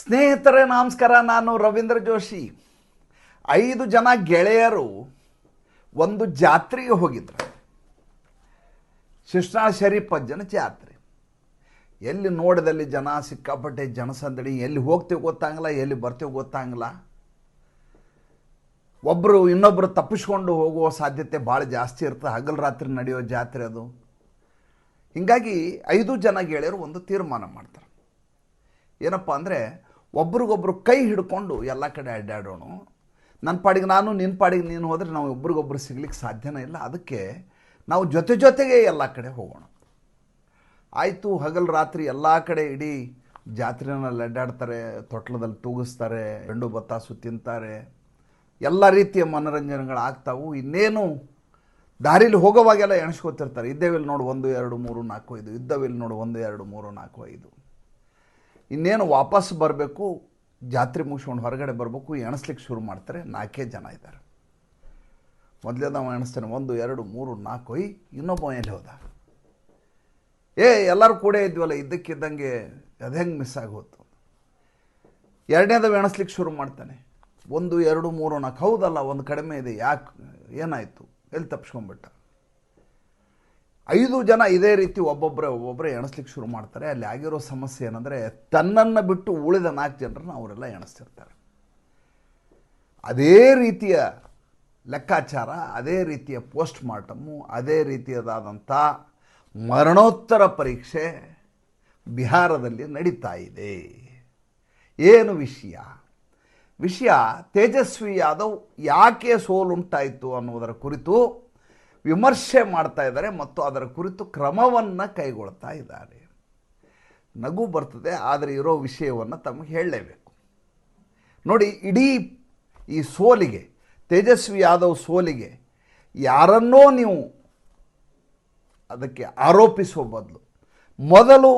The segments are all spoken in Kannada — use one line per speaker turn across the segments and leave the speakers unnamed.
ಸ್ನೇಹಿತರೇ, ನಮಸ್ಕಾರ. ನಾನು ರವೀಂದ್ರ ಜೋಶಿ. ಐದು ಜನ ಗೆಳೆಯರು ಒಂದು ಜಾತ್ರೆಗೆ ಹೋಗಿದ್ರು. ಶಿಷ್ಣಾ ಶರೀಫ್ ಅಜ್ಜನ ಜಾತ್ರೆ. ಎಲ್ಲಿ ನೋಡಿದಲ್ಲಿ ಜನ ಸಿಕ್ಕಾಪಟ್ಟೆ ಜನಸಂದಡಿ ಎಲ್ಲಿ ಹೋಗ್ತೀವಿ ಗೊತ್ತಾಗಲ್ಲ, ಎಲ್ಲಿ ಬರ್ತೀವಿ ಗೊತ್ತಾಗಲ್ಲ. ಒಬ್ಬರು ಇನ್ನೊಬ್ಬರು ತಪ್ಪಿಸ್ಕೊಂಡು ಹೋಗುವ ಸಾಧ್ಯತೆ ಭಾಳ ಜಾಸ್ತಿ ಇರ್ತದೆ ಹಗಲು ರಾತ್ರಿ ನಡೆಯೋ ಜಾತ್ರೆ ಅದು. ಹೀಗಾಗಿ ಐದು ಜನ ಗೆಳೆಯರು ಒಂದು ತೀರ್ಮಾನ ಮಾಡ್ತಾರೆ. ಏನಪ್ಪ ಅಂದರೆ ಒಬ್ರಿಗೊಬ್ರು ಕೈ ಹಿಡ್ಕೊಂಡು ಎಲ್ಲ ಕಡೆ ಅಡ್ಡಾಡೋಣ ನನ್ನ ಪಾಡಿಗೆ ನಾನು ನಿನ್ನ ಪಾಡಿಗೆ ನೀನು ಹೋದರೆ ನಾವು ಒಬ್ರಿಗೊಬ್ರು ಸಿಗ್ಲಿಕ್ಕೆ ಸಾಧ್ಯನೇ ಇಲ್ಲ. ಅದಕ್ಕೆ ನಾವು ಜೊತೆ ಜೊತೆಗೆ ಎಲ್ಲ ಕಡೆ ಹೋಗೋಣ. ಆಯಿತು, ಹಗಲು ರಾತ್ರಿ ಎಲ್ಲ ಕಡೆ ಇಡೀ ಜಾತ್ರೆನಲ್ಲಿ ಅಡ್ಡಾಡ್ತಾರೆ, ತೊಟ್ಲದಲ್ಲಿ ತೂಗಿಸ್ತಾರೆ, ಗಂಡು ಬತ್ತಾಸು ತಿಂತಾರೆ. ಎಲ್ಲ ರೀತಿಯ ಮನೋರಂಜನೆಗಳು ಆಗ್ತಾವು. ಇನ್ನೇನು ದಾರಿಲಿ ಹೋಗೋವಾಗೆಲ್ಲ ಎಣಿಸ್ಕೊತಿರ್ತಾರೆ. ಇದ್ದೇವಿಲ್ಲಿ ನೋಡು ಒಂದು, ಎರಡು, ಮೂರು, ನಾಲ್ಕು, ಐದು. ಇದ್ದವಿಲ್ಲಿ ನೋಡು ಒಂದು, ಎರಡು, ಮೂರು, ನಾಲ್ಕು, ಐದು. ಇನ್ನೇನು ವಾಪಸ್ ಬರಬೇಕು, ಜಾತ್ರೆ ಮುಗಿಸ್ಕೊಂಡು ಹೊರಗಡೆ ಬರಬೇಕು, ಎಣಿಸ್ಲಿಕ್ಕೆ ಶುರು ಮಾಡ್ತಾರೆ, ನಾಲ್ಕೇ ಜನ ಇದ್ದಾರೆ. ಮೊದಲೇ ನಾವು ಎಣಿಸ್ತಾನೆ, ಒಂದು, ಎರಡು, ಮೂರು, ನಾಲ್ಕು, ಐ, ಇನ್ನೊಬ್ಬ ಎಲ್ಲಿ ಹೋದ? ಏ, ಎಲ್ಲರೂ ಕೂಡ ಇದ್ವಲ್ಲ, ಇದ್ದಕ್ಕಿದ್ದಂಗೆ ಅದು ಹೆಂಗೆ ಮಿಸ್ ಆಗೋತು? ಎರಡನೇದವ ಎಣಿಸ್ಲಿಕ್ಕೆ ಶುರು ಮಾಡ್ತಾನೆ. ಒಂದು, ಎರಡು, ಮೂರು, ನಾಲ್ಕು, ಹೌದಲ್ಲ, ಒಂದು ಕಡಿಮೆ ಇದೆ, ಯಾಕೆ, ಏನಾಯಿತು? ಎಲ್ಲಿ ತಪ್ಪಿಸ್ಕೊಂಡ್ಬಿಟ್ಟ ಐದು ಜನ ಇದೇ ರೀತಿ ಒಬ್ಬೊಬ್ಬರೇ ಒಬ್ಬೊಬ್ಬರೇ ಎಣಿಸ್ಲಿಕ್ಕೆ ಶುರು ಮಾಡ್ತಾರೆ. ಅಲ್ಲಿ ಆಗಿರೋ ಸಮಸ್ಯೆ ಏನಂದರೆ ತನ್ನನ್ನು ಬಿಟ್ಟು ಉಳಿದ ನಾಲ್ಕು ಜನರನ್ನು ಅವರೆಲ್ಲ ಎಣಿಸ್ತಿರ್ತಾರೆ. ಅದೇ ರೀತಿಯ ಲೆಕ್ಕಾಚಾರ, ಅದೇ ರೀತಿಯ ಪೋಸ್ಟ್ ಮಾರ್ಟಮು ಅದೇ ರೀತಿಯದಾದಂಥ ಮರಣೋತ್ತರ ಪರೀಕ್ಷೆ ಬಿಹಾರದಲ್ಲಿ ನಡೀತಾ ಇದೆ. ಏನು ವಿಷಯ? ವಿಷಯ ತೇಜಸ್ವಿ ಯಾದವ್ ಯಾಕೆ ಸೋಲುಂಟಾಯಿತು ಅನ್ನುವುದರ ಕುರಿತು ವಿಮರ್ಶೆ ಮಾಡ್ತಾ ಇದ್ದಾರೆ ಮತ್ತು ಅದರ ಕುರಿತು ಕ್ರಮವನ್ನು ಕೈಗೊಳ್ತಾ ಇದ್ದಾರೆ. ನಗು ಬರ್ತದೆ, ಆದರೆ ಇರೋ ವಿಷಯವನ್ನು ತಮಗೆ ಹೇಳಲೇಬೇಕು. ನೋಡಿ, ಇಡೀ ಈ ಸೋಲಿಗೆ, ತೇಜಸ್ವಿ ಯಾದವ್ ಸೋಲಿಗೆ ಯಾರನ್ನೋ ನೀವು ಅದಕ್ಕೆ ಆರೋಪಿಸುವ ಬದಲು, ಮೊದಲು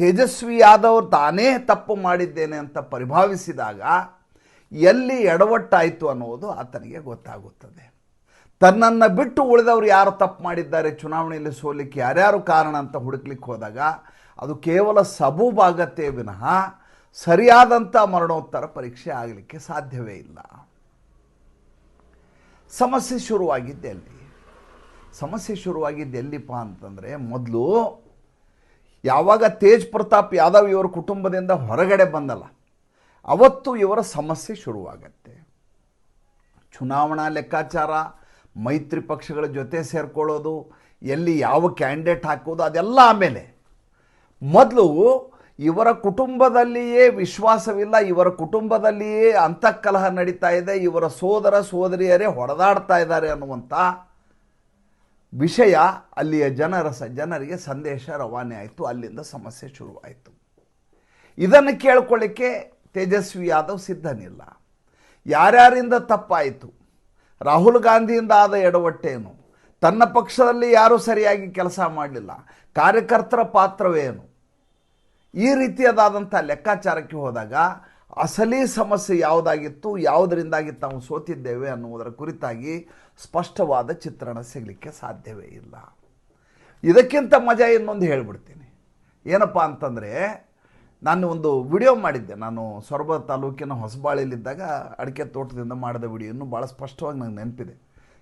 ತೇಜಸ್ವಿ ಯಾದವ್ ತಾನೇ ತಪ್ಪು ಮಾಡಿದ್ದೇನೆ ಅಂತ ಪರಿಭಾವಿಸಿದಾಗ ಎಲ್ಲಿ ಎಡವಟ್ಟಾಯಿತು ಅನ್ನೋದು ಆತನಿಗೆ ಗೊತ್ತಾಗುತ್ತದೆ. ತನ್ನನ್ನು ಬಿಟ್ಟು ಉಳಿದವರು ಯಾರು ತಪ್ಪು ಮಾಡಿದ್ದಾರೆ? ಚುನಾವಣೆಯಲ್ಲಿ ಸೋಲಿಕ್ಕೆ ಯಾರ್ಯಾರು ಕಾರಣ ಅಂತ ಹುಡುಕ್ಲಿಕ್ಕೆ ಹೋದಾಗ ಅದು ಕೇವಲ ಸಬೂಬಾಗತ್ತೆ ವಿನಃ ಸರಿಯಾದಂಥ ಮರಣೋತ್ತರ ಪರೀಕ್ಷೆ ಆಗಲಿಕ್ಕೆ ಸಾಧ್ಯವೇ ಇಲ್ಲ. ಸಮಸ್ಯೆ ಶುರುವಾಗಿದ್ದೆ ಅಲ್ಲಿ ಸಮಸ್ಯೆ ಶುರುವಾಗಿದ್ದು ಎಲ್ಲಿಪ್ಪ ಅಂತಂದರೆ ಮೊದಲು ಯಾವಾಗ ತೇಜ್ ಪ್ರತಾಪ್ ಯಾದವ್ ಇವರ ಕುಟುಂಬದಿಂದ ಹೊರಗಡೆ ಬಂದಲ್ಲ, ಅವತ್ತು ಇವರ ಸಮಸ್ಯೆ ಶುರುವಾಗತ್ತೆ. ಚುನಾವಣಾ ಲೆಕ್ಕಾಚಾರ ಮೈತ್ರಿ ಪಕ್ಷಗಳ ಜೊತೆ ಸೇರ್ಕೊಳ್ಳೋದು, ಎಲ್ಲಿ ಯಾವ ಕ್ಯಾಂಡಿಡೇಟ್ ಹಾಕೋದು, ಅದೆಲ್ಲ ಆಮೇಲೆ. ಮೊದಲು ಇವರ ಕುಟುಂಬದಲ್ಲಿಯೇ ವಿಶ್ವಾಸವಿಲ್ಲ, ಇವರ ಕುಟುಂಬದಲ್ಲಿಯೇ ಅಂತಃಕಲಹ ನಡೀತಾ ಇದೆ, ಇವರ ಸೋದರ ಸೋದರಿಯರೇ ಹೊಡೆದಾಡ್ತಾ ಇದ್ದಾರೆ ಅನ್ನುವಂಥ ವಿಷಯ ಅಲ್ಲಿಯ ಜನರ ಸ, ಜನರಿಗೆ ಸಂದೇಶ ರವಾನೆ ಆಯಿತು, ಅಲ್ಲಿಂದ ಸಮಸ್ಯೆ ಶುರುವಾಯಿತು. ಇದನ್ನು ಕೇಳ್ಕೊಳ್ಳಿಕ್ಕೆ ತೇಜಸ್ವಿ ಯಾದವ್ ಸಿದ್ಧನಿಲ್ಲ. ಯಾರ್ಯಾರಿಂದ ತಪ್ಪಾಯಿತು? ರಾಹುಲ್ ಗಾಂಧಿಯಿಂದ ಆದ ಎಡವಟ್ಟೇನು? ತನ್ನ ಪಕ್ಷದಲ್ಲಿ ಯಾರೂ ಸರಿಯಾಗಿ ಕೆಲಸ ಮಾಡಲಿಲ್ಲ. ಕಾರ್ಯಕರ್ತರ ಪಾತ್ರವೇನು? ಈ ರೀತಿಯದಾದಂಥ ಲೆಕ್ಕಾಚಾರಕ್ಕೆ ಹೋದಾಗ ಅಸಲಿ ಸಮಸ್ಯೆ ಯಾವುದಾಗಿತ್ತು, ಯಾವುದರಿಂದಾಗಿ ತಾವು ಸೋತಿದ್ದೇವೆ ಅನ್ನುವುದರ ಕುರಿತಾಗಿ ಸ್ಪಷ್ಟವಾದ ಚಿತ್ರಣ ಸಿಗಲಿಕ್ಕೆ ಸಾಧ್ಯವೇ ಇಲ್ಲ. ಇದಕ್ಕಿಂತ ಮಜಾ ಇನ್ನೊಂದು ಹೇಳ್ಬಿಡ್ತೀನಿ. ಏನಪ್ಪ ಅಂತಂದರೆ ನಾನು ಒಂದು ವಿಡಿಯೋ ಮಾಡಿದ್ದೆ. ನಾನು ಸೊರಬ ತಾಲೂಕಿನ ಹೊಸಬಾಳಿಯಲ್ಲಿದ್ದಾಗ ಅಡಿಕೆ ತೋಟದಿಂದ ಮಾಡಿದ ವಿಡಿಯೋನು ಭಾಳ ಸ್ಪಷ್ಟವಾಗಿ ನನಗೆ ನೆನಪಿದೆ.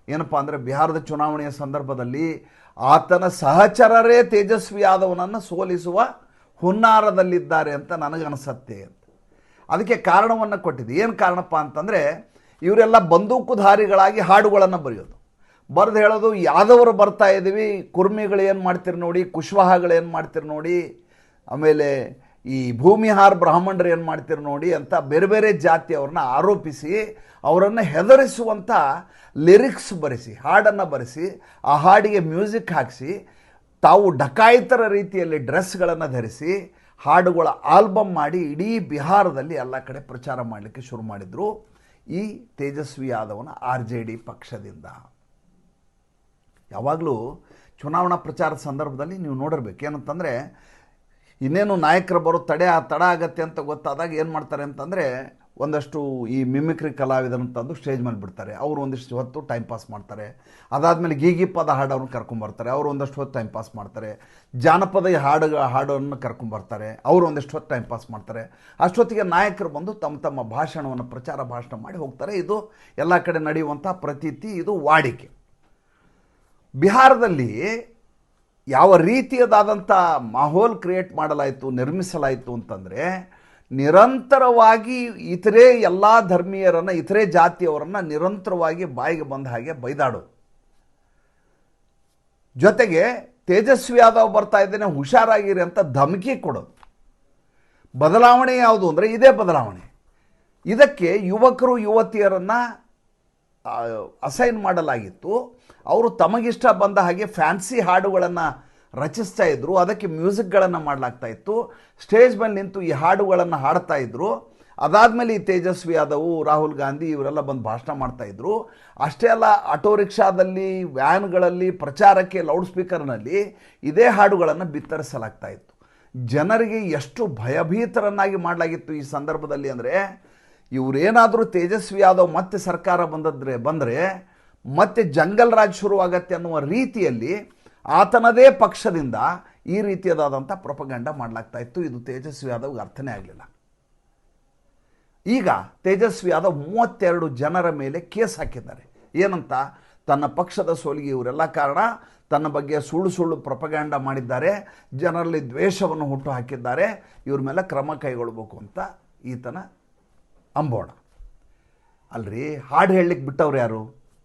ಏನಪ್ಪ ಅಂದರೆ ಬಿಹಾರದ ಚುನಾವಣೆಯ ಸಂದರ್ಭದಲ್ಲಿ ಆತನ ಸಹಚರರೇ ತೇಜಸ್ವಿ ಯಾದವನನ್ನು ಸೋಲಿಸುವ ಹುನ್ನಾರದಲ್ಲಿದ್ದಾರೆ ಅಂತ ನನಗನ್ಸತ್ತೆ ಅಂತ. ಅದಕ್ಕೆ ಕಾರಣವನ್ನು ಕೊಟ್ಟಿದ್ದೆ. ಏನು ಕಾರಣಪ್ಪ ಅಂತಂದರೆ ಇವರೆಲ್ಲ ಬಂದೂಕುಧಾರಿಗಳಾಗಿ ಹಾಡುಗಳನ್ನು ಬರೆಯೋದು. ಬರೆದು ಹೇಳೋದು, ಯಾದವರು ಬರ್ತಾ ಇದ್ದೀವಿ ಕುರ್ಮಿಗಳು ಏನು ಮಾಡ್ತೀರಿ ನೋಡಿ, ಕುಶ್ವಾಹಗಳು ಏನು ಮಾಡ್ತೀರಿ ನೋಡಿ, ಆಮೇಲೆ ಈ ಭೂಮಿಹಾರ್ ಬ್ರಾಹ್ಮಣರು ಏನು ಮಾಡ್ತೀರಿ ನೋಡಿ ಅಂತ ಬೇರೆ ಬೇರೆ ಜಾತಿಯವ್ರನ್ನ ಆರೋಪಿಸಿ ಅವರನ್ನು ಹೆದರಿಸುವಂಥ ಲಿರಿಕ್ಸ್ ಬರೆಸಿ, ಹಾಡನ್ನು ಬರೆಸಿ, ಆ ಹಾಡಿಗೆ ಮ್ಯೂಸಿಕ್ ಹಾಕಿಸಿ, ತಾವು ಡಕಾಯಿತರ ರೀತಿಯಲ್ಲಿ ಡ್ರೆಸ್ಗಳನ್ನು ಧರಿಸಿ, ಹಾಡುಗಳ ಆಲ್ಬಮ್ ಮಾಡಿ ಇಡೀ ಬಿಹಾರದಲ್ಲಿ ಎಲ್ಲ ಕಡೆ ಪ್ರಚಾರ ಮಾಡಲಿಕ್ಕೆ ಶುರು ಮಾಡಿದರು. ಈ ತೇಜಸ್ವಿ ಯಾದವನ ಆರ್ ಜೆ ಡಿ ಪಕ್ಷದಿಂದ. ಯಾವಾಗಲೂ ಚುನಾವಣಾ ಪ್ರಚಾರದ ಸಂದರ್ಭದಲ್ಲಿ ನೀವು ನೋಡಿರ್ಬೇಕು. ಏನಂತಂದರೆ ಇನ್ನೇನು ನಾಯಕರು ಬರೋ ತಡೆ ಆ ತಡ ಆಗತ್ತೆ ಅಂತ ಗೊತ್ತಾದಾಗ ಏನು ಮಾಡ್ತಾರೆ ಅಂತಂದರೆ ಒಂದಷ್ಟು ಈ ಮಿಮಿಕ್ರಿ ಕಲಾವಿದರನ್ನು ತಂದು ಸ್ಟೇಜ್ ಮೇಲೆ ಬಿಡ್ತಾರೆ. ಅವರು ಒಂದಿಷ್ಟು ಹೊತ್ತು ಟೈಮ್ ಪಾಸ್ ಮಾಡ್ತಾರೆ. ಅದಾದಮೇಲೆ ಗೀಗಿ ಪದ ಹಾಡೋರನ್ನ ಕರ್ಕೊಂಬರ್ತಾರೆ ಅವರು ಒಂದಷ್ಟು ಹೊತ್ತು ಟೈಮ್ ಪಾಸ್ ಮಾಡ್ತಾರೆ. ಜಾನಪದ ಹಾಡು ಹಾಡೋರನ್ನ ಕರ್ಕೊಂಬರ್ತಾರೆ ಅವರು ಒಂದಿಷ್ಟು ಹೊತ್ತು ಟೈಮ್ ಪಾಸ್ ಮಾಡ್ತಾರೆ. ಅಷ್ಟೊತ್ತಿಗೆ ನಾಯಕರು ಬಂದು ತಮ್ಮ ತಮ್ಮ ಭಾಷಣವನ್ನು, ಪ್ರಚಾರ ಭಾಷಣ ಮಾಡಿ ಹೋಗ್ತಾರೆ. ಇದು ಎಲ್ಲ ಕಡೆ ನಡೆಯುವಂಥ ಪ್ರತೀತಿ, ಇದು ವಾಡಿಕೆ. ಬಿಹಾರದಲ್ಲಿ ಯಾವ ರೀತಿಯದಾದಂಥ ಮಾಹೋಲ್ ಕ್ರಿಯೇಟ್ ಮಾಡಲಾಯಿತು, ನಿರ್ಮಿಸಲಾಯಿತು ಅಂತಂದರೆ, ನಿರಂತರವಾಗಿ ಇತರೆ ಎಲ್ಲ ಧರ್ಮೀಯರನ್ನು, ಇತರೆ ಜಾತಿಯವರನ್ನು ನಿರಂತರವಾಗಿ ಬಾಯಿಗೆ ಬಂದ ಹಾಗೆ ಬೈದಾಡು ಜೊತೆಗೆ ತೇಜಸ್ವಿ ಯಾದವ್ ಬರ್ತಾ ಇದ್ದೇನೆ, ಹುಷಾರಾಗಿರಿ ಅಂತ ಧಮಕಿ ಕೊಡೋದು. ಬದಲಾವಣೆ ಯಾವುದು ಅಂದರೆ ಇದೇ ಬದಲಾವಣೆ. ಇದಕ್ಕೆ ಯುವಕರು, ಯುವತಿಯರನ್ನು ಅಸೈನ್ ಮಾಡಲಾಗಿತ್ತು. ಅವರು ತಮಗಿಷ್ಟ ಬಂದ ಹಾಗೆ ಫ್ಯಾನ್ಸಿ ಹಾಡುಗಳನ್ನು ರಚಿಸ್ತಾ ಇದ್ದರು ಅದಕ್ಕೆ ಮ್ಯೂಸಿಕ್ಗಳನ್ನು ಮಾಡಲಾಗ್ತಾ ಇತ್ತು. ಸ್ಟೇಜ್ ಮೇಲೆ ನಿಂತು ಈ ಹಾಡುಗಳನ್ನು ಹಾಡ್ತಾ ಇದ್ದರು ಅದಾದಮೇಲೆ ಈ ತೇಜಸ್ವಿ ಯಾದವ್, ರಾಹುಲ್ ಗಾಂಧಿ ಇವರೆಲ್ಲ ಬಂದು ಭಾಷಣ ಮಾಡ್ತಾ ಇದ್ರು. ಅಷ್ಟೇ ಅಲ್ಲ, ಆಟೋ ರಿಕ್ಷಾದಲ್ಲಿ, ವ್ಯಾನ್ಗಳಲ್ಲಿ, ಪ್ರಚಾರಕ್ಕೆ ಲೌಡ್ ಸ್ಪೀಕರ್ನಲ್ಲಿ ಇದೇ ಹಾಡುಗಳನ್ನು ಬಿತ್ತರಿಸಲಾಗ್ತಾ ಇತ್ತು. ಜನರಿಗೆ ಎಷ್ಟು ಭಯಭೀತರನ್ನಾಗಿ ಮಾಡಲಾಗಿತ್ತು ಈ ಸಂದರ್ಭದಲ್ಲಿ ಅಂದರೆ ಇವರೇನಾದರೂ ತೇಜಸ್ವಿ ಯಾದವ್ ಮತ್ತೆ ಸರ್ಕಾರ ಬಂದದ್ರೆ, ಬಂದರೆ ಮತ್ತೆ ಜಂಗಲ್ ರಾಜ್ ಶುರುವಾಗತ್ತೆ ಅನ್ನುವ ರೀತಿಯಲ್ಲಿ ಆತನದೇ ಪಕ್ಷದಿಂದ ಈ ರೀತಿಯದಾದಂಥ ಪ್ರೊಪಗಂಡ ಮಾಡಲಾಗ್ತಾ ಇತ್ತು. ಇದು ತೇಜಸ್ವಿ ಯಾದವ್ಗೆ ಅರ್ಥನೇ ಆಗಲಿಲ್ಲ. ಈಗ ತೇಜಸ್ವಿ ಯಾದವ್ ಮೂವತ್ತೆರಡು ಜನರ ಮೇಲೆ ಕೇಸ್ ಹಾಕಿದ್ದಾರೆ. ಏನಂತ? ತನ್ನ ಪಕ್ಷದ ಸೋಲಿಗೆ ಇವರೆಲ್ಲ ಕಾರಣ ತನ್ನ ಬಗ್ಗೆ ಸುಳ್ಳು ಸುಳ್ಳು ಪ್ರಪಗಾಂಡ ಮಾಡಿದ್ದಾರೆ. ಜನರಲ್ಲಿ ದ್ವೇಷವನ್ನು ಹುಟ್ಟು ಹಾಕಿದ್ದಾರೆ. ಇವ್ರ ಮೇಲೆ ಕ್ರಮ ಕೈಗೊಳ್ಬೇಕು ಅಂತ ಈತನ ಅಂಬೋಣ. ಅಲ್ರಿ, ಹಾಡು ಹೇಳಲಿಕ್ಕೆ ಬಿಟ್ಟವ್ರು ಯಾರು?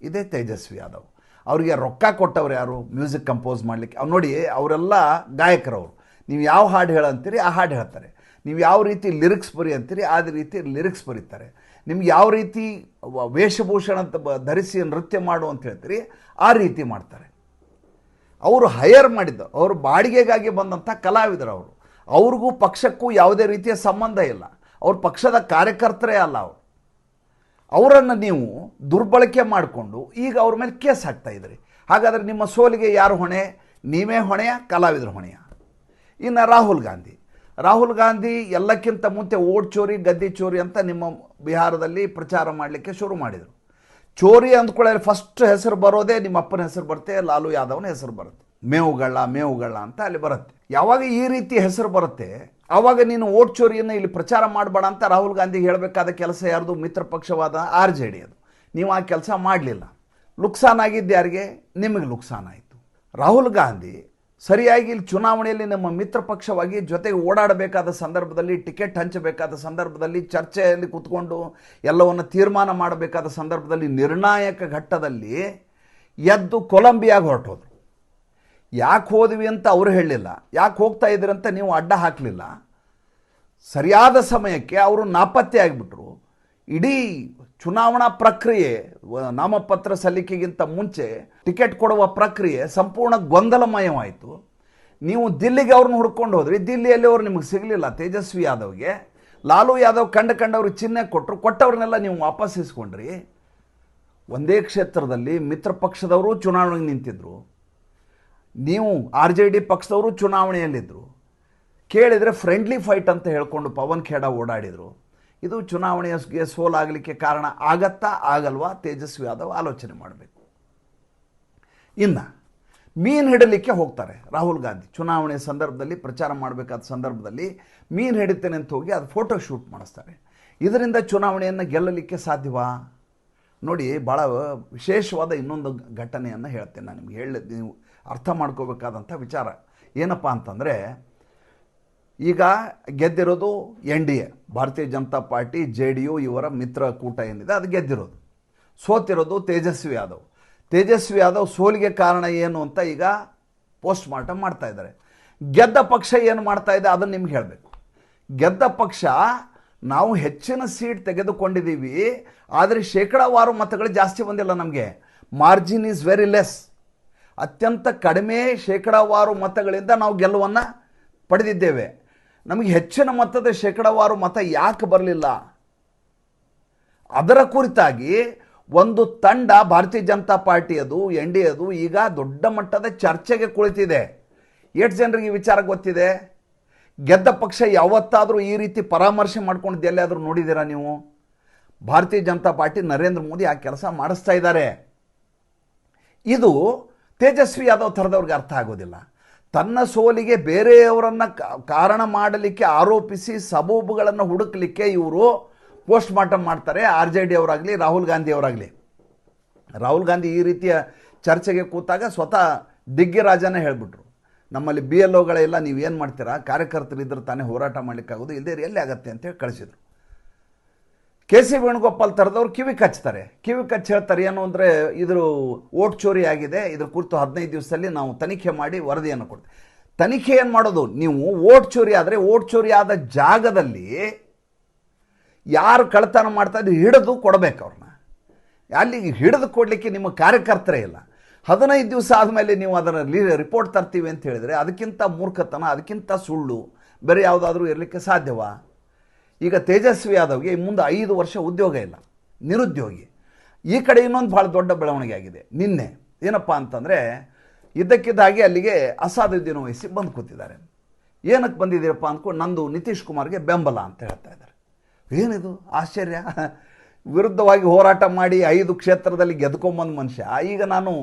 ಇದೇ ತೇಜಸ್ವಿ ಯಾದವ್. ಅವರಿಗೆ ರೊಕ್ಕ ಕೊಟ್ಟವ್ರು ಯಾರು? ಮ್ಯೂಸಿಕ್ ಕಂಪೋಸ್ ಮಾಡಲಿಕ್ಕೆ. ಅವ್ರು ನೋಡಿ, ಅವರೆಲ್ಲ ಗಾಯಕರವರು. ನೀವು ಯಾವ ಹಾಡು ಹೇಳಂತೀರಿ ಆ ಹಾಡು ಹೇಳ್ತಾರೆ. ನೀವು ಯಾವ ರೀತಿ ಲಿರಿಕ್ಸ್ ಬರಿ ಅಂತೀರಿ, ಆ ರೀತಿ ಲಿರಿಕ್ಸ್ ಬರೀತಾರೆ. ನಿಮ್ಗೆ ಯಾವ ರೀತಿ ವೇಷಭೂಷಣ ಅಂತ ಧರಿಸಿ ನೃತ್ಯ ಮಾಡು ಅಂತ ಹೇಳ್ತೀರಿ, ಆ ರೀತಿ ಮಾಡ್ತಾರೆ. ಅವರು ಹೈಯರ್ ಮಾಡಿದ್ದು, ಅವರು ಬಾಡಿಗೆಗಾಗಿ ಬಂದಂಥ ಕಲಾವಿದರು ಅವರು. ಅವ್ರಿಗೂ ಪಕ್ಷಕ್ಕೂ ಯಾವುದೇ ರೀತಿಯ ಸಂಬಂಧ ಇಲ್ಲ. ಅವ್ರ ಪಕ್ಷದ ಕಾರ್ಯಕರ್ತರೇ ಅಲ್ಲ ಅವರು. ಅವರನ್ನು ನೀವು ದುರ್ಬಳಕೆ ಮಾಡಿಕೊಂಡು ಈಗ ಅವ್ರ ಮೇಲೆ ಕೇಸ್ ಹಾಕ್ತಾ ಇದ್ರಿ. ಹಾಗಾದರೆ ನಿಮ್ಮ ಸೋಲಿಗೆ ಯಾರು ಹೊಣೆ? ನೀವೇ ಹೊಣೆಯ, ಕಲಾವಿದರು ಹೊಣೆಯ? ಇನ್ನು ರಾಹುಲ್ ಗಾಂಧಿ. ರಾಹುಲ್ ಗಾಂಧಿ ಎಲ್ಲಕ್ಕಿಂತ ಮುಂಚೆ ಓಟ್ ಚೋರಿ, ಗದ್ದೆ ಚೋರಿ ಅಂತ ನಿಮ್ಮ ಬಿಹಾರದಲ್ಲಿ ಪ್ರಚಾರ ಮಾಡಲಿಕ್ಕೆ ಶುರು ಮಾಡಿದರು. ಚೋರಿ ಅಂದ್ಕೊಳ್ಳಿ ಫಸ್ಟ್ ಹೆಸರು ಬರೋದೇ ನಿಮ್ಮ ಅಪ್ಪನ ಹೆಸರು ಬರುತ್ತೆ, ಲಾಲು ಯಾದವ್ನ ಹೆಸರು ಬರುತ್ತೆ. ಮೇವುಗಳ ಮೇವುಗಳ ಅಂತ ಅಲ್ಲಿ ಬರುತ್ತೆ. ಯಾವಾಗ ಈ ರೀತಿ ಹೆಸರು ಬರುತ್ತೆ ಆವಾಗ ನೀನು ಓಟ್ ಚೋರಿಯನ್ನು ಇಲ್ಲಿ ಪ್ರಚಾರ ಮಾಡಬೇಡ ಅಂತ ರಾಹುಲ್ ಗಾಂಧಿ ಹೇಳಬೇಕಾದ ಕೆಲಸ ಯಾರ್ದು? ಮಿತ್ರ ಪಕ್ಷವಾದ ಆರ್ ಜೆ ಡಿ ಅದು. ನೀವು ಆ ಕೆಲಸ ಮಾಡಲಿಲ್ಲ. ಲುಕ್ಸಾನ್ ಆಗಿದ್ದು ಯಾರಿಗೆ? ನಿಮಗೆ ಲುಕ್ಸಾನ್ ಆಯಿತು. ರಾಹುಲ್ ಗಾಂಧಿ ಸರಿಯಾಗಿ ಇಲ್ಲಿ ಚುನಾವಣೆಯಲ್ಲಿ ನಮ್ಮ ಮಿತ್ರ ಪಕ್ಷವಾಗಿ ಜೊತೆಗೆ ಓಡಾಡಬೇಕಾದ ಸಂದರ್ಭದಲ್ಲಿ ಟಿಕೆಟ್ ಹಂಚಬೇಕಾದ ಸಂದರ್ಭದಲ್ಲಿ ಚರ್ಚೆಯಲ್ಲಿ ಕೂತ್ಕೊಂಡು ಎಲ್ಲವನ್ನು ತೀರ್ಮಾನ ಮಾಡಬೇಕಾದ ಸಂದರ್ಭದಲ್ಲಿ ನಿರ್ಣಾಯಕ ಘಟ್ಟದಲ್ಲಿ ಎದ್ದು ಕೊಲಂಬಿಯಾಗಿ ಹೊರಟೋದ್ರು. ಯಾಕೆ ಹೋದ್ವಿ ಅಂತ ಅವರು ಹೇಳಲಿಲ್ಲ. ಯಾಕೆ ಹೋಗ್ತಾ ಇದ್ದೀರಿ ಅಂತ ನೀವು ಅಡ್ಡ ಹಾಕಲಿಲ್ಲ. ಸರಿಯಾದ ಸಮಯಕ್ಕೆ ಅವರು ನಾಪತ್ತೆ ಆಗಿಬಿಟ್ರು. ಇಡೀ ಚುನಾವಣಾ ಪ್ರಕ್ರಿಯೆ ನಾಮಪತ್ರ ಸಲ್ಲಿಕೆಗಿಂತ ಮುಂಚೆ ಟಿಕೆಟ್ ಕೊಡುವ ಪ್ರಕ್ರಿಯೆ ಸಂಪೂರ್ಣ ಗೊಂದಲಮಯವಾಯಿತು. ನೀವು ದಿಲ್ಲಿಗೆ ಅವ್ರನ್ನ ಹುಡ್ಕೊಂಡು ಹೋದ್ರಿ. ದಿಲ್ಲಿಯಲ್ಲಿ ಅವ್ರು ನಿಮಗೆ ಸಿಗಲಿಲ್ಲ. ತೇಜಸ್ವಿ ಯಾದವ್ಗೆ. ಲಾಲು ಯಾದವ್ ಕಂಡು ಕಂಡವ್ರಿಗೆ ಚಿಹ್ನೆ ಕೊಟ್ಟರು ಕೊಟ್ಟವ್ರನ್ನೆಲ್ಲ ನೀವು ವಾಪಸ್ ಇಸ್ಕೊಂಡ್ರಿ ಒಂದೇ ಕ್ಷೇತ್ರದಲ್ಲಿ ಮಿತ್ರ ಪಕ್ಷದವರು ಚುನಾವಣೆಗೆ ನಿಂತಿದ್ರು. ನೀವು ಆರ್ ಜೆ ಡಿ ಪಕ್ಷದವರು ಚುನಾವಣೆಯಲ್ಲಿದ್ದರು ಕೇಳಿದರೆ ಫ್ರೆಂಡ್ಲಿ ಫೈಟ್ ಅಂತ ಹೇಳಿಕೊಂಡು ಪವನ್ ಖೇಡ ಓಡಾಡಿದರು. ಇದು ಚುನಾವಣೆಗೆ ಸೋಲಾಗಲಿಕ್ಕೆ ಕಾರಣ ಆಗತ್ತಾ ಆಗಲ್ವಾ? ತೇಜಸ್ವಿ ಯಾದವ್ ಆಲೋಚನೆ ಮಾಡಬೇಕು. ಇನ್ನು, ಮೀನು ಹಿಡಲಿಕ್ಕೆ ಹೋಗ್ತಾರೆ ರಾಹುಲ್ ಗಾಂಧಿ. ಚುನಾವಣೆ ಸಂದರ್ಭದಲ್ಲಿ, ಪ್ರಚಾರ ಮಾಡಬೇಕಾದ ಸಂದರ್ಭದಲ್ಲಿ ಮೀನು ಹಿಡಿತೇನೆ ಅಂತ ಹೋಗಿ ಅದು ಫೋಟೋ ಶೂಟ್ ಮಾಡಿಸ್ತಾರೆ. ಇದರಿಂದ ಚುನಾವಣೆಯನ್ನು ಗೆಲ್ಲಲಿಕ್ಕೆ ಸಾಧ್ಯವಾ? ನೋಡಿ ಭಾಳ ವಿಶೇಷವಾದ ಇನ್ನೊಂದು ಘಟನೆಯನ್ನು ಹೇಳ್ತೇನೆ ನಾನು ನಿಮ್ಗೆ. ಹೇಳಿ ನೀವು ಅರ್ಥ ಮಾಡ್ಕೋಬೇಕಾದಂಥ ವಿಚಾರ. ಏನಪ್ಪ ಅಂತಂದರೆ, ಈಗ ಗೆದ್ದಿರೋದು N D A, Bharatiya Janata party, J D U ಇವರ ಮಿತ್ರ ಕೂಟ ಏನಿದೆ, ಅದು ಗೆದ್ದಿರೋದು. ಸೋತಿರೋದು ತೇಜಸ್ವಿ ಯಾದವ್. ತೇಜಸ್ವಿ ಯಾದವ್ ಸೋಲಿಗೆ ಕಾರಣ ಏನು ಅಂತ ಈಗ ಪೋಸ್ಟ್ ಮಾರ್ಟಮ್ ಮಾಡ್ತಾ ಇದ್ದಾರೆ. ಗೆದ್ದ ಪಕ್ಷ ಏನು ಮಾಡ್ತಾ ಇದೆ, ಅದನ್ನು ನಿಮ್ಗೆ ಹೇಳಬೇಕು. ಗೆದ್ದ ಪಕ್ಷ ನಾವು ಹೆಚ್ಚಿನ ಸೀಟ್ ತೆಗೆದುಕೊಂಡಿದ್ದೀವಿ, ಆದರೆ ಶೇಕಡಾವಾರು ಮತಗಳು ಜಾಸ್ತಿ ಬಂದಿಲ್ಲ ನಮಗೆ. ಮಾರ್ಜಿನ್ ಈಸ್ ವೆರಿ ಲೆಸ್ ಅತ್ಯಂತ ಕಡಿಮೆ ಶೇಕಡಾವಾರು ಮತಗಳಿಂದ ನಾವು ಗೆಲುವನ್ನು ಪಡೆದಿದ್ದೇವೆ. ನಮಗೆ ಹೆಚ್ಚಿನ ಮತದ ಶೇಕಡಾವಾರು ಮತ ಯಾಕೆ ಬರಲಿಲ್ಲ? ಅದರ ಕುರಿತಾಗಿ ಒಂದು ತಂಡ ಭಾರತೀಯ ಜನತಾ ಪಾರ್ಟಿಯದು, ಎನ್ ಡಿ ಅದು ಈಗ ದೊಡ್ಡ ಮಟ್ಟದ ಚರ್ಚೆಗೆ ಕುಳಿತಿದೆ. ಎಷ್ಟು ಜನರಿಗೆ ಈ ವಿಚಾರ ಗೊತ್ತಿದೆ? ಗೆದ್ದ ಪಕ್ಷ ಯಾವತ್ತಾದರೂ ಈ ರೀತಿ ಪರಾಮರ್ಶೆ ಮಾಡ್ಕೊಂಡಿದ್ದು ಎಲ್ಲಾದರೂ ನೋಡಿದ್ದೀರಾ ನೀವು? ಭಾರತೀಯ ಜನತಾ ಪಾರ್ಟಿ ನರೇಂದ್ರ ಮೋದಿ ಆ ಕೆಲಸ ಮಾಡಿಸ್ತಾ ಇದ್ದಾರೆ. ಇದು ತೇಜಸ್ವಿ ಯಾದವ್ ಥರದವ್ರಿಗೆ ಅರ್ಥ ಆಗೋದಿಲ್ಲ. ತನ್ನ ಸೋಲಿಗೆ ಬೇರೆಯವರನ್ನು ಕಾರಣ ಮಾಡಲಿಕ್ಕೆ, ಆರೋಪಿಸಿ ಸಬೂಬುಗಳನ್ನು ಹುಡುಕಲಿಕ್ಕೆ ಇವರು ಪೋಸ್ಟ್ ಮಾರ್ಟಮ್ ಮಾಡ್ತಾರೆ, ಆರ್ ಜೆ ಡಿ ಅವರಾಗಲಿ, ರಾಹುಲ್ ಗಾಂಧಿ ಅವರಾಗಲಿ. ರಾಹುಲ್ ಗಾಂಧಿ ಈ ರೀತಿಯ ಚರ್ಚೆಗೆ ಕೂತಾಗ ಸ್ವತಃ ದಿಗ್ಗಿ ರಾಜನೇ ಹೇಳಿಬಿಟ್ರು. ನಮ್ಮಲ್ಲಿ ಬಿ ಎಲ್ ಒಗಳೆಲ್ಲ ನೀವು ಏನು ಮಾಡ್ತೀರಾ? ಕಾರ್ಯಕರ್ತರಿದ್ರೆ ತಾನೇ ಹೋರಾಟ ಮಾಡಲಿಕ್ಕಾಗೋದು. ಇಲ್ಲದೇ ಎಲ್ಲಿ ಆಗತ್ತೆ ಅಂತೇಳಿ ಕಳಿಸಿದ್ರು. ಕೆ ಸಿ ವೇಣುಗೋಪಾಲ್ ಥರದವ್ರು ಕಿವಿ ಕಚ್ತಾರೆ. ಕಿವಿ ಕಚ್ಚಿ ಹೇಳ್ತಾರೆ, ಏನು ಅಂದರೆ ಇದ್ರ ಓಟ್ ಚೋರಿ ಆಗಿದೆ, ಇದ್ರ ಕುರಿತು ಹದಿನೈದು ದಿವಸದಲ್ಲಿ ನಾವು ತನಿಖೆ ಮಾಡಿ ವರದಿಯನ್ನು ಕೊಡ್ತೀವಿ. ತನಿಖೆ ಏನು ಮಾಡೋದು? ನೀವು ಓಟ್ ಚೋರಿ ಆದರೆ ಓಟ್ ಚೋರಿ ಆದ ಜಾಗದಲ್ಲಿ ಯಾರು ಕಳ್ತನ ಮಾಡ್ತಾ ಇದ್ದು ಹಿಡಿದು ಕೊಡಬೇಕು ಅವ್ರನ್ನ. ಅಲ್ಲಿಗೆ ಹಿಡಿದು ಕೊಡಲಿಕ್ಕೆ ನಿಮ್ಮ ಕಾರ್ಯಕರ್ತರೇ ಇಲ್ಲ. ಹದಿನೈದು ದಿವಸ ಆದಮೇಲೆ ನೀವು ಅದರ ರಿಪೋರ್ಟ್ ತರ್ತೀವಿ ಅಂತ ಹೇಳಿದರೆ ಅದಕ್ಕಿಂತ ಮೂರ್ಖತನ, ಅದಕ್ಕಿಂತ ಸುಳ್ಳು, ಬೇರೆ ಯಾವುದಾದ್ರೂ ಇರಲಿಕ್ಕೆ ಸಾಧ್ಯವಾ? ಈಗ ತೇಜಸ್ವಿ ಯಾದವ್ಗೆ ಮುಂದೆ ಐದು ವರ್ಷ ಉದ್ಯೋಗ ಇಲ್ಲ, ನಿರುದ್ಯೋಗಿ. ಈ ಕಡೆ ಇನ್ನೊಂದು ಭಾಳ ದೊಡ್ಡ ಬೆಳವಣಿಗೆ ಆಗಿದೆ. ನಿನ್ನೆ ಏನಪ್ಪ ಅಂತಂದರೆ ಇದ್ದಕ್ಕಿದ್ದ ಹಾಗೆ ಅಲ್ಲಿಗೆ ಅಸಾಧುದ್ದೀನ ವಹಿಸಿ ಬಂದು ಕೂತಿದ್ದಾರೆ. ಏನಕ್ಕೆ ಬಂದಿದ್ದೀರಪ್ಪ ಅಂದ್ಕೊಂಡು ನಂದು ನಿತೀಶ್ ಕುಮಾರ್ಗೆ ಬೆಂಬಲ ಅಂತ ಹೇಳ್ತಾ ಇದ್ದಾರೆ. ಏನಿದು? ಆಶ್ಚರ್ಯ. ವಿರುದ್ಧವಾಗಿ ಹೋರಾಟ ಮಾಡಿ ಐದು ಕ್ಷೇತ್ರದಲ್ಲಿ ಗೆದ್ಕೊಂಬಂದ ಮನುಷ್ಯ. ಈಗ ನಾನು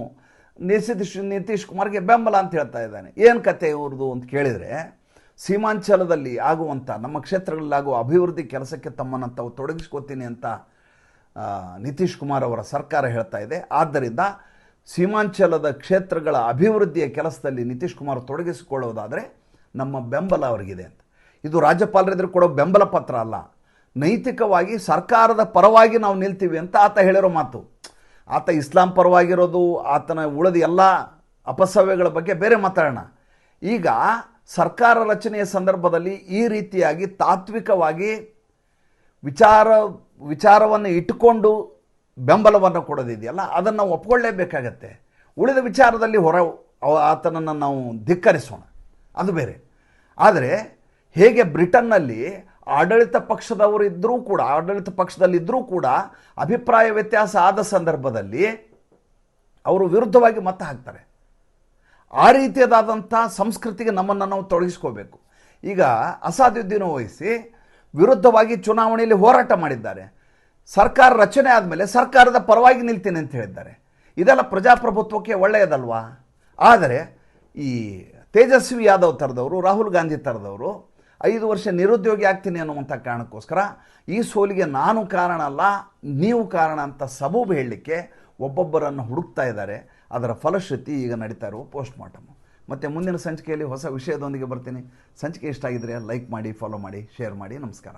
ನಿತೀಶ್ ನಿತೀಶ್ ಕುಮಾರ್ಗೆ ಬೆಂಬಲ ಅಂತ ಹೇಳ್ತಾ ಇದ್ದಾನೆ. ಏನು ಕತೆ ಇವ್ರದು ಅಂತ ಕೇಳಿದರೆ, ಸೀಮಾಂಚಲದಲ್ಲಿ ಆಗುವಂಥ ನಮ್ಮ ಕ್ಷೇತ್ರಗಳಲ್ಲಾಗುವ ಅಭಿವೃದ್ಧಿ ಕೆಲಸಕ್ಕೆ ತಮ್ಮನ್ನು ತಾವು ತೊಡಗಿಸ್ಕೋತೀನಿ ಅಂತ ನಿತೀಶ್ ಕುಮಾರ್ ಅವರ ಸರ್ಕಾರ ಹೇಳ್ತಾ ಇದೆ. ಆದ್ದರಿಂದ ಸೀಮಾಂಚಲದ ಕ್ಷೇತ್ರಗಳ ಅಭಿವೃದ್ಧಿಯ ಕೆಲಸದಲ್ಲಿ ನಿತೀಶ್ ಕುಮಾರ್ ತೊಡಗಿಸಿಕೊಳ್ಳೋದಾದರೆ ನಮ್ಮ ಬೆಂಬಲ ಅವರಿಗಿದೆ ಅಂತ. ಇದು ರಾಜ್ಯಪಾಲರೆದುರು ಕೊಡೋ ಬೆಂಬಲ ಪತ್ರ ಅಲ್ಲ. ನೈತಿಕವಾಗಿ ಸರ್ಕಾರದ ಪರವಾಗಿ ನಾವು ನಿಲ್ತೀವಿ ಅಂತ ಆತ ಹೇಳಿರೋ ಮಾತು. ಆತ ಇಸ್ಲಾಂ ಪರವಾಗಿರೋದು, ಆತನ ಉಳಿದ ಎಲ್ಲ ಅಪಸವ್ಯಗಳ ಬಗ್ಗೆ ಬೇರೆ ಮಾತಾಡೋಣ. ಈಗ ಸರ್ಕಾರ ರಚನೆಯ ಸಂದರ್ಭದಲ್ಲಿ ಈ ರೀತಿಯಾಗಿ ತಾತ್ವಿಕವಾಗಿ ವಿಚಾರ, ವಿಚಾರವನ್ನು ಇಟ್ಟುಕೊಂಡು ಬೆಂಬಲವನ್ನು ಕೊಡೋದಿದೆಯಲ್ಲ, ಅದನ್ನು ನಾವು ಒಪ್ಕೊಳ್ಳೇಬೇಕಾಗತ್ತೆ. ಉಳಿದ ವಿಚಾರದಲ್ಲಿ ಹೊರ, ಆತನನ್ನು ನಾವು ಧಿಕ್ಕರಿಸೋಣ. ಅದು ಬೇರೆ. ಆದರೆ ಹೇಗೆ ಬ್ರಿಟನ್ನಲ್ಲಿ ಆಡಳಿತ ಪಕ್ಷದವರು ಇದ್ದರೂ ಕೂಡ, ಆಡಳಿತ ಪಕ್ಷದಲ್ಲಿದ್ದರೂ ಕೂಡ ಅಭಿಪ್ರಾಯ ವ್ಯತ್ಯಾಸ ಆದ ಸಂದರ್ಭದಲ್ಲಿ ಅವರು ವಿರುದ್ಧವಾಗಿ ಮತ ಹಾಕ್ತಾರೆ. ಆ ರೀತಿಯದಾದಂಥ ಸಂಸ್ಕೃತಿಗೆ ನಮ್ಮನ್ನು ನಾವು ತೊಡಗಿಸ್ಕೋಬೇಕು. ಈಗ ಅಸಾದುದ್ದೀನ ವಹಿಸಿ ವಿರುದ್ಧವಾಗಿ ಚುನಾವಣೆಯಲ್ಲಿ ಹೋರಾಟ ಮಾಡಿದ್ದಾರೆ. ಸರ್ಕಾರ ರಚನೆ ಆದಮೇಲೆ ಸರ್ಕಾರದ ಪರವಾಗಿ ನಿಲ್ತೀನಿ ಅಂತ ಹೇಳಿದ್ದಾರೆ. ಇದೆಲ್ಲ ಪ್ರಜಾಪ್ರಭುತ್ವಕ್ಕೆ ಒಳ್ಳೆಯದಲ್ವಾ? ಆದರೆ ಈ ತೇಜಸ್ವಿ ಯಾದವ್ ಥರದವರು, ರಾಹುಲ್ ಗಾಂಧಿ ಥರದವರು ಐದು ವರ್ಷ ನಿರುದ್ಯೋಗಿ ಆಗ್ತೀನಿ ಅನ್ನುವಂಥ ಕಾರಣಕ್ಕೋಸ್ಕರ ಈ ಸೋಲಿಗೆ ನಾನು ಕಾರಣ ಅಲ್ಲ, ನೀವು ಕಾರಣ ಅಂತ ಸಬೂಬು ಹೇಳಲಿಕ್ಕೆ ಒಬ್ಬೊಬ್ಬರನ್ನು ಹುಡುಕ್ತಾ ಇದ್ದಾರೆ. ಅದರ ಫಲಶ್ರುತಿ ಈಗ ನಡೀತಾ ಇರುವ ಪೋಸ್ಟ್ ಮಾರ್ಟಮು ಮತ್ತು ಮುಂದಿನ ಸಂಚಿಕೆಯಲ್ಲಿ ಹೊಸ ವಿಷಯದೊಂದಿಗೆ ಬರ್ತೀನಿ. ಸಂಚಿಕೆ ಇಷ್ಟ ಆಗಿದ್ರೆ ಲೈಕ್ ಮಾಡಿ ಫಾಲೋ ಮಾಡಿ ಶೇರ್ ಮಾಡಿ. ನಮಸ್ಕಾರ.